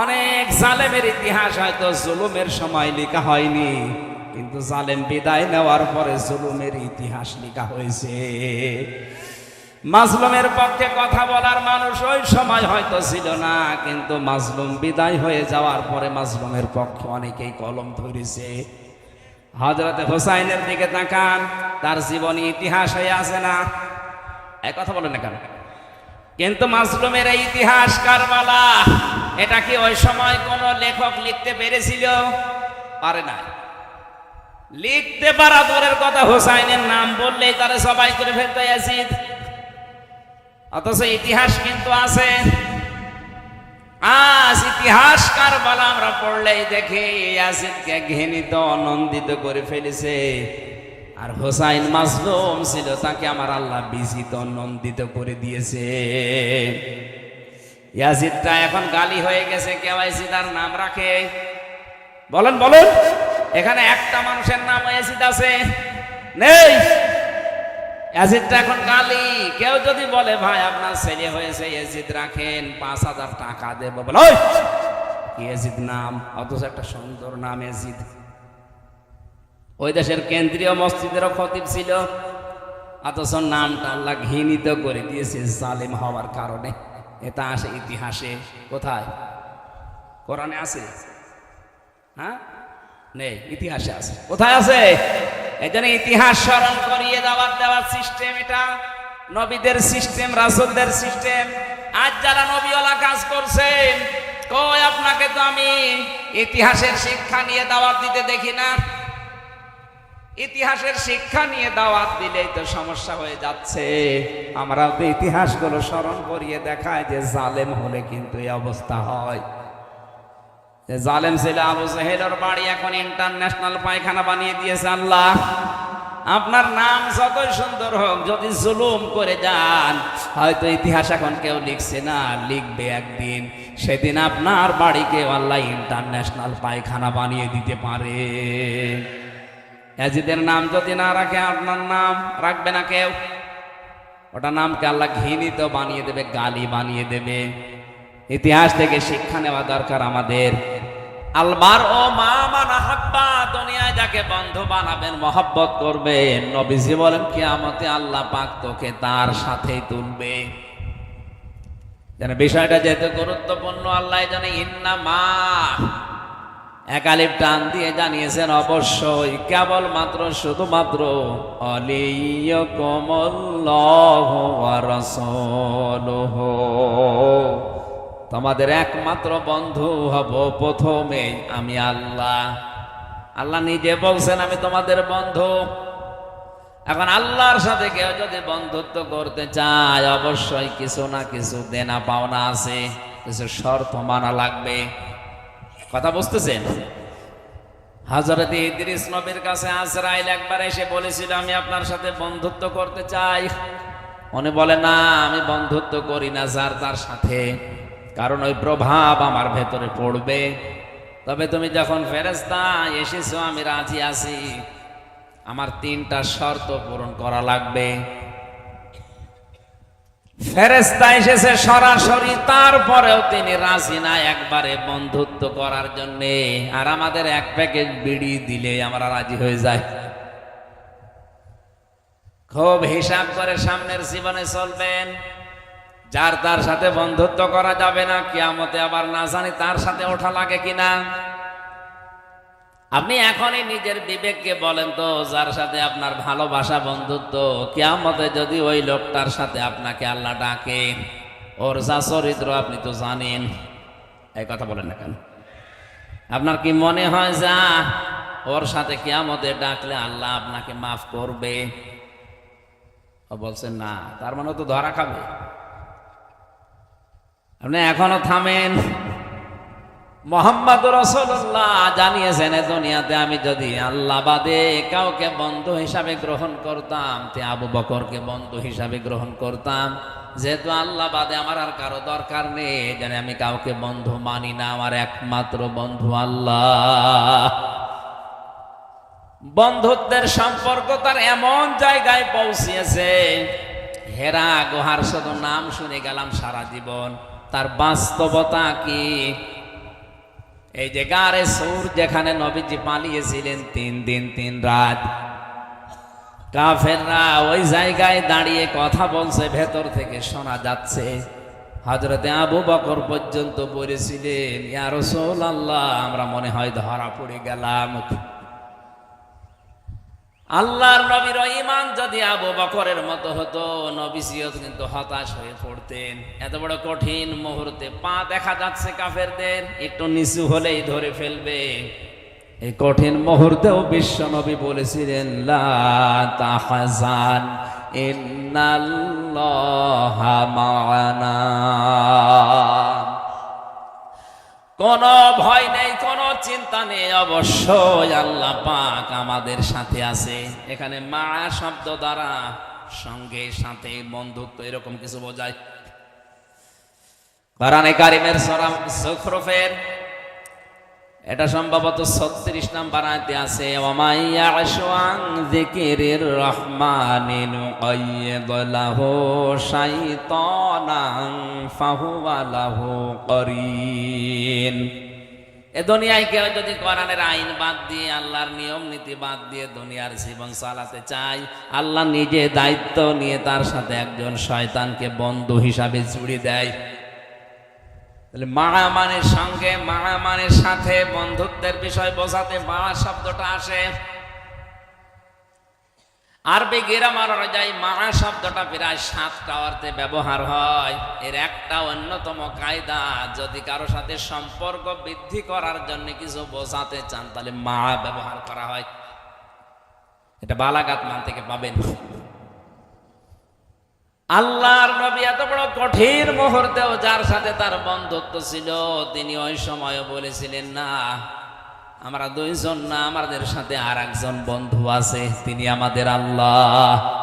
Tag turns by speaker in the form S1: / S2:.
S1: অনেক জালেমের ইতিহাস হয়তো জুলুমের সময় লেখা হয়নি, কিন্তু জালেম বিদায় নেওয়ার পরে জুলুমের ইতিহাস লেখা হয়েছে। মাজলুমের পক্ষে কথা বলার মানুষ ওই সময় হয়তো ছিল না, কিন্তু মাজলুম বিদায় হয়ে যাওয়ার পরে মাজলুমের পক্ষে অনেকেই কলম ধরেছে। হজরতে হোসাইনের দিকে তাকান, তার জীবনী ইতিহাস হয়ে আছে না? এক কথা বলেন না কেন? কিন্তু মাজলুমের এই ইতিহাস কারবালা এটা কি ওই সময় কোন লেখক লিখতে পেরেছিল? পারে না। লিখতে পারা দূরের কথা হোসাইনের নাম বললেই তারা সবাই করে ফেলতে অ্যাসিড অথচ ইতিহাস কিন্তু আছে। আজ ইতিহাস কারবালা আমরা পড়লেই দেখি ইয়াসিদকে ঘৃণিত আনন্দিত করে ফেলেছে। আর হোসাইন মাজলুম ছিল, তাকে আমার আল্লাহ বিজিত, নন্দিত করে দিয়েছে। ইয়াজিদটা এখন গালি হয়ে গেছে কেউ তার নাম রাখে। বলেন বলেন, এখানে একটা মানুষের নাম ইয়াজিদ আছে। নেই। ইয়াজিদটা এখন গালি। কেউ যদি বলে, ভাই, আপনার ছেলে হয়েছে, ইয়াজিদ রাখেন, পাঁচ হাজার টাকা দেবো। বলে ইয়াজিদ নাম? অথচ একটা সুন্দর নাম ইয়াজিদ। ওই দেশের কেন্দ্রীয় মসজিদেরও খতিব ছিল। অথচ নামটা আল্লাহ ঘৃণিত করে দিয়েছে, জালিম হওয়ার কারণে। এটা আসে ইতিহাসে, কোথায়? কোরআনে আছে? হ্যাঁ? নেই, ইতিহাসে আছে। কোথায় আছে? এই জন্য ইতিহাস স্মরণ করিয়ে দেওয়ার দেওয়ার সিস্টেম এটা। নবীদের সিস্টেম রাসুলদের সিস্টেম আজ যারা নবীওয়ালা কাজ করছেন কই আপনাকে তো আমি ইতিহাসের শিক্ষা নিয়ে দাওয়াত দিতে দেখি না? ইতিহাসের শিক্ষা নিয়ে দাওয়াত দিলেই তো সমস্যা হয়ে যাচ্ছে। আমরা তো ইতিহাসগুলো স্মরণ করিয়ে দেখায় যে জালেম হলে কিন্তু এই অবস্থা হয়। যে জালেম ছিল আবু সাহেলের বাড়ি, এখন ইন্টারন্যাশনাল পায়খানা বানিয়ে দিয়েছে আল্লাহ। আপনার নাম যতই সুন্দর হোক, যদি জুলুম করে যান, হয়তো ইতিহাস এখন কেউ লিখছে না, লিখবে একদিন। সেদিন আপনার বাড়িকে আল্লাহ ইন্টারন্যাশনাল পায়খানা বানিয়ে দিতে পারে। ইয়াজিদের নাম যদি না রাখে আপনার নাম রাখবে না কেউ? ওটা নামকে আল্লাহ ঘৃণিত বানিয়ে দেবে, গালি বানিয়ে দেবে। ইতিহাস থেকে শিক্ষা নেওয়া দরকার আমাদের। আলমার ও মা মানা দুনিয়ায় যাকে বন্ধু বানাবেন, মহব্বত করবেন। নবীজি বলেন, কিয়ামতে আল্লাহ পাক তোকে তার সাথেই তুলবে। যেন বিষয়টা যেহেতু গুরুত্বপূর্ণ, আল্লাহ জানে ইন্না মা একালিপ টান দিয়ে জানিয়েছেন, অবশ্যই। কেবল মাত্র শুধুমাত্র অলিয় তোমাদের একমাত্র বন্ধু হব প্রথমে আমি আল্লাহ। আল্লাহ নিজে বলছেন, আমি তোমাদের বন্ধু। এখন আল্লাহর সাথে কেউ যদি বন্ধুত্ব করতে চায়, অবশ্যই কিছু না কিছু দেনা পাওনা আছে। কিছু শর্ত মানা লাগবে। কথা বুঝতেছেন? হাজরত ইদ্রিস নবীর কাছে আজরাইল একবার এসে বলেছিল, আমি আপনার সাথে বন্ধুত্ব করতে চাই। উনি বলে, না, আমি বন্ধুত্ব করি না যার তার সাথে, কারণ ওই প্রভাব আমার ভেতরে পড়বে। তবে তুমি যখন ফেরেস্তা এসেছ, আমি রাজি আছি। আমার তিনটা শর্ত পূরণ করা লাগবে। ফেরেস্তা এসেছে সরাসরি, তারপরেও তিনি রাজি না একবারে বন্ধুত্ব করার জন্যে। আর আমাদের এক প্যাকেট বিড়ি দিলে আমরা রাজি হয়ে যায় খুব হিসাব করে সামনের জীবনে চলবেন। যার তার সাথে বন্ধুত্ব করা যাবে না, কিয়ামতে আবার না জানি তার সাথে ওঠা লাগে কিনা। আপনি এখনই নিজের বিবেককে বলেন তো, যার সাথে আপনার ভালোবাসা, বন্ধুত্ব, কেয়ামতে যদি ওই লোকটার সাথে আপনাকে আল্লাহ ডাকে, ওর যা চরিত্র আপনি তো জানেন। এই কথা বলেন না কেন? আপনার কি মনে হয় যা, ওর সাথে কেয়ামতে ডাকলে আল্লাহ আপনাকে মাফ করবে? ও বলছেন, না, তার মানে তো ধরা খাবে। আপনি এখনও থামেন। মোহাম্মদ রসল্লাহ জানিয়েছেন দুনিয়াতে আমি যদি আল্লাহ বাদে কাউকে বন্ধু হিসাবে গ্রহণ করতাম, তে আবু বকরকে বন্ধু হিসাবে গ্রহণ করতাম, যেহেতু আল্লাহ বাদে আমার আর কারও দরকার নেই জানি আমি কাউকে বন্ধু মানি না, আমার একমাত্র বন্ধু আল্লাহ। বন্ধুত্বের সম্পর্ক তার এমন জায়গায় পৌঁছিয়েছে, হেরা গুহার শুধু নাম শুনে গেলাম সারা জীবন। তার বাস্তবতা কি? এই যে গারে সুর যেখানে নবীজি পালিয়েছিলেন তিন দিন, তিন রাত। কাফেররা ওই জায়গায় দাঁড়িয়ে কথা বলছে, ভেতর থেকে শোনা যাচ্ছে। হজরতে আবু বকর পর্যন্ত বলেছিলেন ইয়ারসোল আল্লাহ আমরা মনে হয় ধরা পড়ে গেলাম। আল্লাহর নবীর ইমান যদি আবু বকরের মতো হতো নবীজিও কিন্তু হতাশ হয়ে পড়তেন। এত বড় কঠিন মুহূর্তে পা দেখা যাচ্ছে কাফেরদের, একটু নিচু হলেই ধরে ফেলবে। এই কঠিন মুহূর্তেও বিশ্ব নবী বলেছিলেন, লা তাহজান, ইন্নাল্লাহা কোন ভয় নেই, কোন চিন্তা নেই। অবশ্যই আল্লাহ পাক আমাদের সাথে আছে। এখানে মা শব্দ দ্বারা সঙ্গে সাথে বন্ধুত্ব এরকম কিছু বোঝায়। কোরআনে কারিমের সরাম সুখরফের এটা সম্ভবত ছত্রিশ নাম্বার আয়তে আছে ওমাইয়া আশওয়াং যিকিরির রহমানিন কাইয়্যিদ লাহু শাইতানান ফাহুয়া লাহু করিন। এ দুনিয়ায় কেউ যদি কোরআনের আইন বাদ দিয়ে, আল্লাহর নিয়ম নীতি বাদ দিয়ে দুনিয়ার জীবন চালাতে চায়, আল্লাহ নিজে দায়িত্ব নিয়ে তার সাথে একজন শয়তানকে বন্ধু হিসাবে জুড়ে দেয়। তাহলে মারামানের সঙ্গে মারামানের সাথে বন্ধুত্বের বিষয় বোঝাতে মা শব্দটা আসে। আরবি গ্রামার অনুযায়ী মা শব্দটা প্রায় সাতটা অর্থে ব্যবহার হয়। এর একটা অন্যতম কায়দা, যদি কারও সাথে সম্পর্ক বৃদ্ধি করার জন্য কিছু বোঝাতে চান, তাহলে মা ব্যবহার করা হয়। এটা বালাগাত মান থেকে পাবেন। আল্লাহর নবী এত বড় কঠিন মুহূর্তেও যার সাথে তার বন্ধুত্ব ছিল, তিনি ওই সময় বলেছিলেন, না, আমরা দুইজন না, আমাদের সাথে আর একজন বন্ধু আছে, তিনি আমাদের আল্লাহ।